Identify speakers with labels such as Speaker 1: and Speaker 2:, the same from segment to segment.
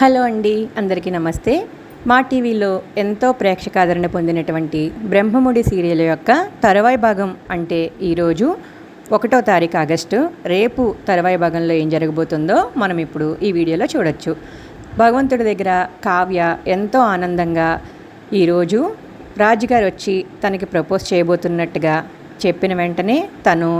Speaker 1: Hello అండి అందరికీ నమస్తే. మా టీవీలో ఎంతో ప్రేక్షకాదరణ పొందినటువంటి బ్రహ్మముడి సీరియల్ యొక్క తరువాయి భాగం అంటే ఈరోజు ఒకటో తారీఖు ఆగస్టు. రేపు తరువాయి భాగంలో ఏం జరగబోతుందో మనం ఇప్పుడు ఈ వీడియోలో చూడొచ్చు. భగవంతుడి దగ్గర కావ్య ఎంతో ఆనందంగా ఈరోజు రాజుగారు వచ్చి తనకి ప్రపోజ్ చేయబోతున్నట్టుగా చెప్పిన వెంటనే తను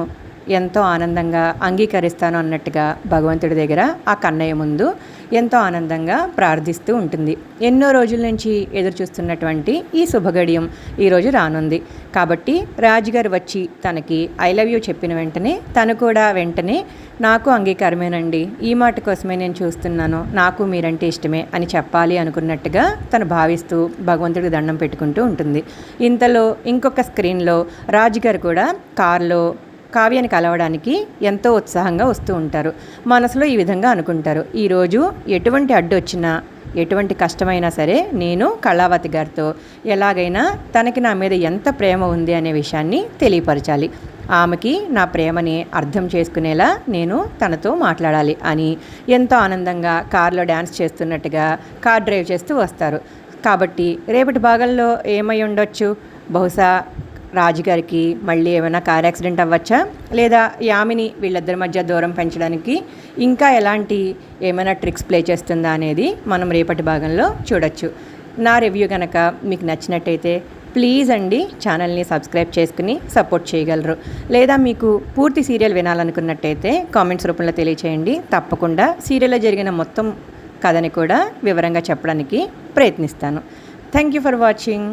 Speaker 1: ఎంతో ఆనందంగా అంగీకరిస్తాను అన్నట్టుగా భగవంతుడి దగ్గర ఆ కన్నయ్య ముందు ఎంతో ఆనందంగా ప్రార్థిస్తూ ఉంటుంది. ఎన్నో రోజుల నుంచి ఎదురు చూస్తున్నటువంటి ఈ శుభగడియం ఈరోజు రానుంది. కాబట్టి రాజుగారు వచ్చి తనకి ఐ లవ్ యూ చెప్పిన వెంటనే తను కూడా వెంటనే నాకు అంగీకారమేనండి. ఈ మాట కోసమే నేను చూస్తున్నాను. నాకు మీరంటే ఇష్టమే అని చెప్పాలి అనుకున్నట్టుగా తను భావిస్తూ భగవంతుడికి దండం పెట్టుకుంటూ ఉంటుంది. ఇంతలో ఇంకొక స్క్రీన్లో రాజుగారు కూడా కారులో కావ్యాన్ని కలవడానికి ఎంతో ఉత్సాహంగా వస్తూ ఉంటారు. మనసులో ఈ విధంగా అనుకుంటారు. ఈరోజు ఎటువంటి అడ్డు వచ్చినా ఎటువంటి కష్టమైనా సరే నేను కళావతి గారితో ఎలాగైనా తనకి నా మీద ఎంత ప్రేమ ఉంది అనే విషయాన్ని తెలియపరచాలి. ఆమెకి నా ప్రేమని అర్థం చేసుకునేలా నేను తనతో మాట్లాడాలి అని ఎంతో ఆనందంగా కారులో డ్యాన్స్ చేస్తున్నట్టుగా కార్ డ్రైవ్ చేస్తూ వస్తారు. కాబట్టి రేపటి భాగంలో ఏమై ఉండొచ్చు? బహుశా రాజుగారికి మళ్ళీ ఏమైనా కార్ యాక్సిడెంట్ అవ్వచ్చా? లేదా యామిని వీళ్ళిద్దరి మధ్య దూరం పెంచడానికి ఇంకా ఎలాంటి ఏమైనా ట్రిక్స్ ప్లే చేస్తుందా అనేది మనం రేపటి భాగంలో చూడొచ్చు. నా రివ్యూ కనుక మీకు నచ్చినట్టయితే ప్లీజ్ అండి ఛానల్ని సబ్స్క్రైబ్ చేసుకుని సపోర్ట్ చేయగలరు. లేదా మీకు పూర్తి సీరియల్ వినాలనుకున్నట్టయితే కామెంట్స్ రూపంలో తెలియచేయండి. తప్పకుండా సీరియల్లో జరిగిన మొత్తం కథని కూడా వివరంగా చెప్పడానికి ప్రయత్నిస్తాను. Thank you for watching.